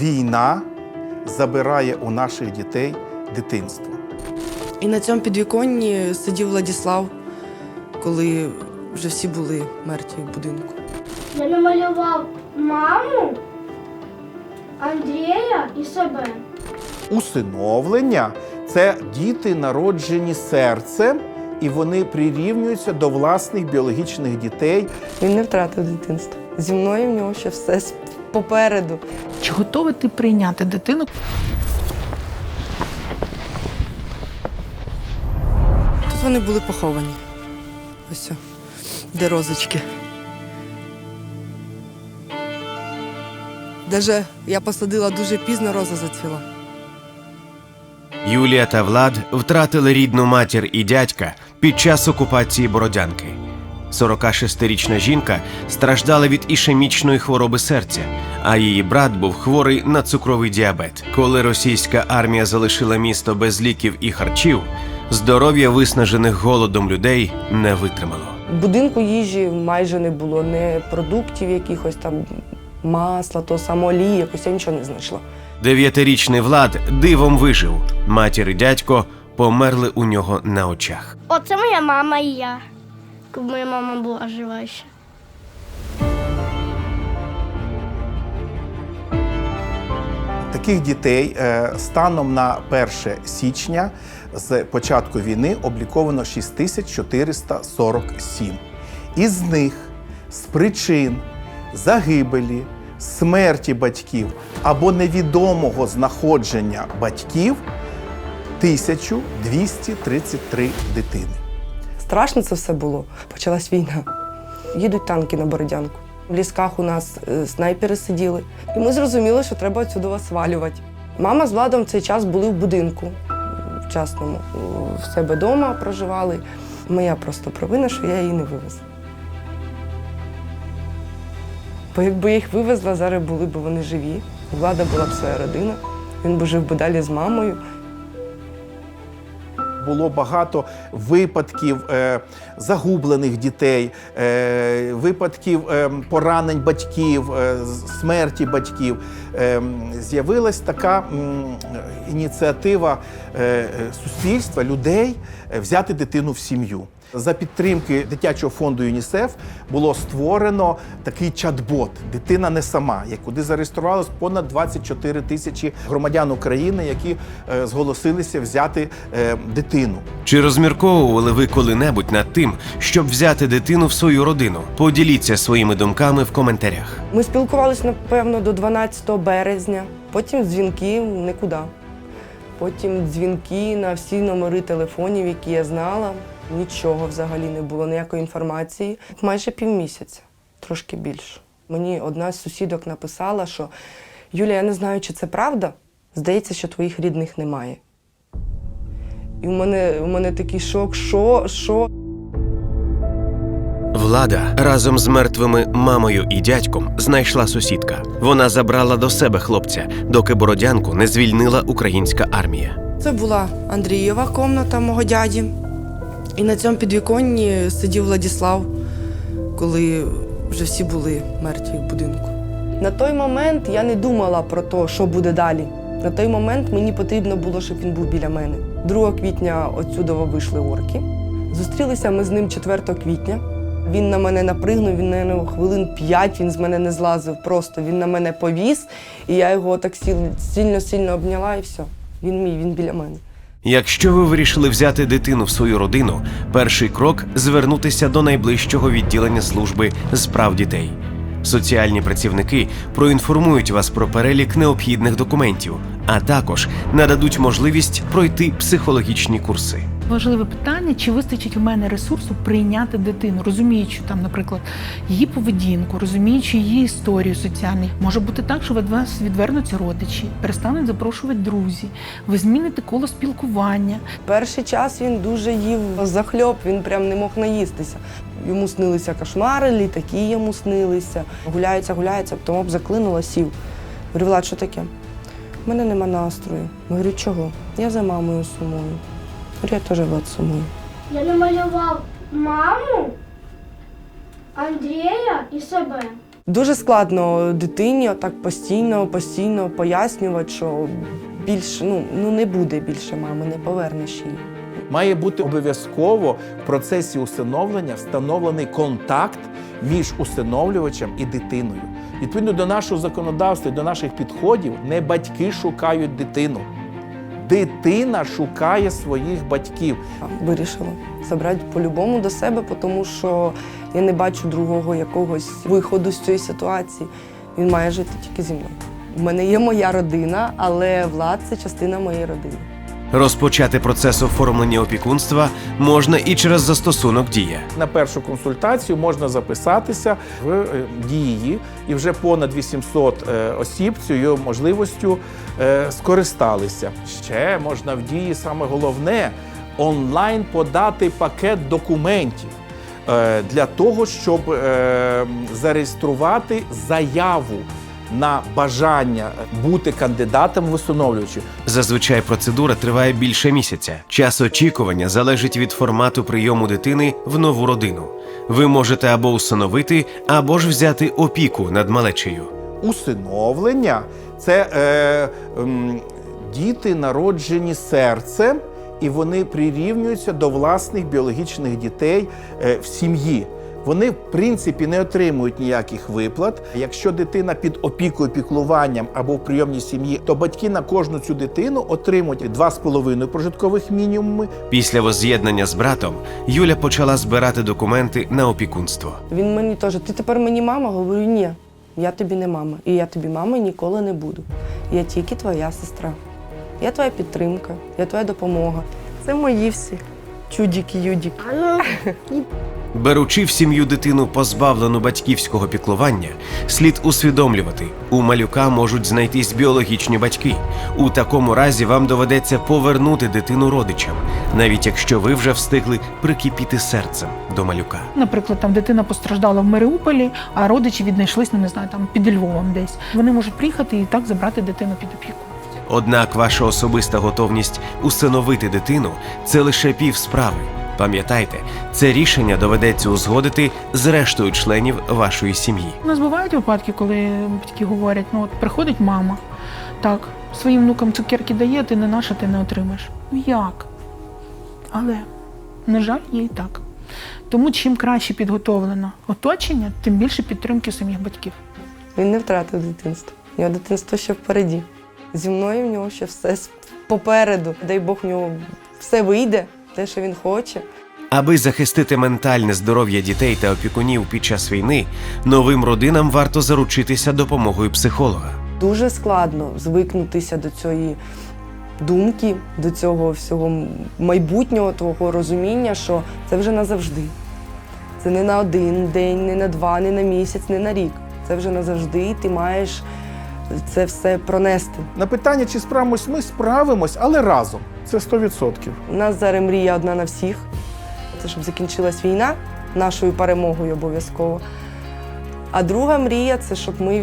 війна забирає у наших дітей дитинство. І на цьому підвіконні сидів Владіслав, коли вже всі були мертві в будинку. Я намалював маму, Андрія і себе. Усиновлення це діти, народжені серцем, і вони прирівнюються до власних біологічних дітей. Він не втратив дитинство. Зі мною в нього ще все попереду. Чи готовий ти прийняти дитину? Тут вони були поховані. Ось, де розочки. Даже я посадила дуже пізно, роза зацвіла. Юлія та Влад втратили рідну матір і дядька під час окупації Бородянки. 46-річна жінка страждала від ішемічної хвороби серця, а її брат був хворий на цукровий діабет. Коли російська армія залишила місто без ліків і харчів, здоров'я виснажених голодом людей не витримало. Будинку їжі майже не було, не продуктів якихось там масла, то само олії, якось я нічого не знайшла. Дев'ятирічний Влад дивом вижив. Матір і дядько померли у нього на очах. Оце моя мама і я. Коли моя мама була жива ще. Таких дітей е, станом на 1 січня з початку війни обліковано 6447. Із них з причин загибелі, смерті батьків або невідомого знаходження батьків 1233 дитини. Страшно це все було. Почалась війна. Їдуть танки на Бородянку. В лісках у нас е, снайпери сиділи. І ми зрозуміли, що треба отсюди свалювати. Мама з Владом в цей час були в будинку в частному. В себе вдома проживали. Моя просто провина, що я її не вивезла. Бо якби їх вивезла, зараз були б вони живі. Влада була б своя родина. Він би жив би далі з мамою. Було багато випадків е, загублених дітей, е, випадків е, поранень батьків, е, смерті батьків. Е, з'явилась така м, ініціатива е, е, суспільства, людей е, взяти дитину в сім'ю. За підтримки дитячого фонду ЮНІСЕФ було створено такий чат-бот Дитина не сама, куди зареєструвалось понад 24 тисячі громадян України, які е, зголосилися взяти е, дитину. Чи розмірковували ви коли-небудь над тим, щоб взяти дитину в свою родину? Поділіться своїми думками в коментарях. Ми спілкувалися, напевно, до 12 березня. Потім дзвінки нікуди. Потім дзвінки на всі номери телефонів, які я знала. Нічого взагалі не було, ніякої інформації. Майже півмісяця, трошки більше. Мені одна з сусідок написала, що Юля, я не знаю, чи це правда. Здається, що твоїх рідних немає. І у мене, у мене такий шок, що, що? Влада разом з мертвими мамою і дядьком знайшла сусідка. Вона забрала до себе хлопця, доки бородянку не звільнила українська армія. Це була Андрієва комната мого дяді. І на цьому підвіконні сидів Владіслав, коли вже всі були мертві в будинку. На той момент я не думала про те, що буде далі. На той момент мені потрібно було, щоб він був біля мене. 2 квітня отсюди вийшли орки. Зустрілися ми з ним 4 квітня. Він на мене напригнув, він на хвилин 5 він з мене не злазив. Просто він на мене повіз, і я його так сильно-сильно обняла, і все. Він мій, він біля мене. Якщо ви вирішили взяти дитину в свою родину, перший крок звернутися до найближчого відділення служби з прав дітей. Соціальні працівники проінформують вас про перелік необхідних документів, а також нададуть можливість пройти психологічні курси. Важливе питання, чи вистачить у мене ресурсу прийняти дитину, розуміючи там, наприклад, її поведінку, розуміючи її історію соціальну. Може бути так, що від вас відвернуться родичі, перестануть запрошувати друзі, ви зміните коло спілкування. Перший час він дуже їв захльоп, він прям не мог наїстися. Йому снилися кошмари, літаки йому снилися. Гуляється, гуляється, потім об заклинула, сів. Говорю, Влад, що таке? У мене нема настрою. Я Говорю, чого? Я за мамою сумую. Я теж Влад сумую. Я намалював маму, Андрія і себе. Дуже складно дитині так постійно, постійно пояснювати, що більше ну, ну не буде більше мами, не повернеш її. Має бути обов'язково в процесі усиновлення встановлений контакт між усиновлювачем і дитиною. Відповідно до нашого законодавства і до наших підходів, не батьки шукають дитину. Дитина шукає своїх батьків. Вирішила забрати по-любому до себе, тому що я не бачу другого якогось виходу з цієї ситуації. Він має жити тільки зі мною. У мене є моя родина, але влад це частина моєї родини. Розпочати процес оформлення опікунства можна і через застосунок дія. На першу консультацію можна записатися в е, дії, і вже понад 800 е, осіб цією можливістю е, скористалися. Ще можна в дії саме головне онлайн подати пакет документів для того, щоб зареєструвати заяву на бажання бути кандидатом в усиновлювачі. Зазвичай процедура триває більше місяця. Час очікування залежить від формату прийому дитини в нову родину. Ви можете або усиновити, або ж взяти опіку над малечею. усиновлення це е, м, діти, народжені серцем, і вони прирівнюються до власних біологічних дітей е, в сім'ї. Вони, в принципі, не отримують ніяких виплат. Якщо дитина під опікою, піклуванням або в прийомній сім'ї, то батьки на кожну цю дитину отримують 2,5 прожиткових мінімуми Після возз'єднання з братом Юля почала збирати документи на опікунство. Він мені теж, ти тепер мені мама? Говорю, ні, я тобі не мама. І я тобі мама ніколи не буду. Я тільки твоя сестра. Я твоя підтримка, я твоя допомога. Це мої всі. Чудіки-юдіки. Беручи в сім'ю дитину, позбавлену батьківського піклування, слід усвідомлювати, у малюка можуть знайтись біологічні батьки. У такому разі вам доведеться повернути дитину родичам, навіть якщо ви вже встигли прикипіти серцем до малюка. Наприклад, там дитина постраждала в Маріуполі, а родичі віднайшлись, ну не знаю, там під Львовом десь. Вони можуть приїхати і так забрати дитину під опіку. Однак ваша особиста готовність усиновити дитину це лише пів справи. Пам'ятайте, це рішення доведеться узгодити з рештою членів вашої сім'ї. У нас бувають випадки, коли батьки говорять: ну от приходить мама, так, своїм внукам цукерки дає, ти не наша, ти не отримаєш. Ну як? Але, на жаль, є і так. Тому чим краще підготовлено оточення, тим більше підтримки самих батьків. Він не втратив дитинство. Його дитинство ще впереді. Зі мною в нього ще все попереду. Дай Бог в нього все вийде, те, що він хоче. Аби захистити ментальне здоров'я дітей та опікунів під час війни, новим родинам варто заручитися допомогою психолога. Дуже складно звикнутися до цієї думки, до цього всього майбутнього, твого розуміння, що це вже назавжди. Це не на один день, не на два, не на місяць, не на рік. Це вже назавжди, і ти маєш це все пронести. На питання, чи справимось, ми справимось, але разом. Це 100%. У нас зараз мрія одна на всіх. Це щоб закінчилась війна нашою перемогою обов'язково. А друга мрія це щоб ми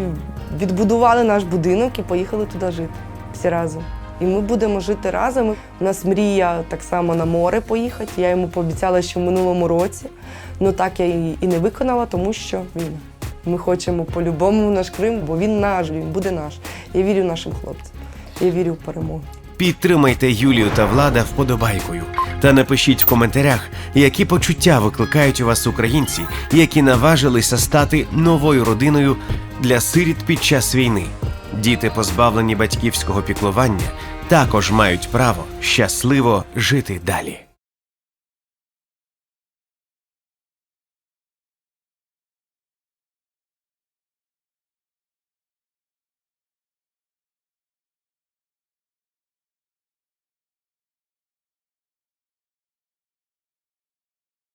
відбудували наш будинок і поїхали туди жити всі разом. І ми будемо жити разом. У нас мрія так само на море поїхати. Я йому пообіцяла, що в минулому році. Ну так я і і не виконала, тому що війна. Ми хочемо по-любому наш Крим, бо він наш, він буде наш. Я вірю нашим хлопцям. Я вірю в перемогу. Підтримайте Юлію та Влада вподобайкою та напишіть в коментарях, які почуття викликають у вас українці, які наважилися стати новою родиною для сиріт під час війни. Діти, позбавлені батьківського піклування, також мають право щасливо жити далі.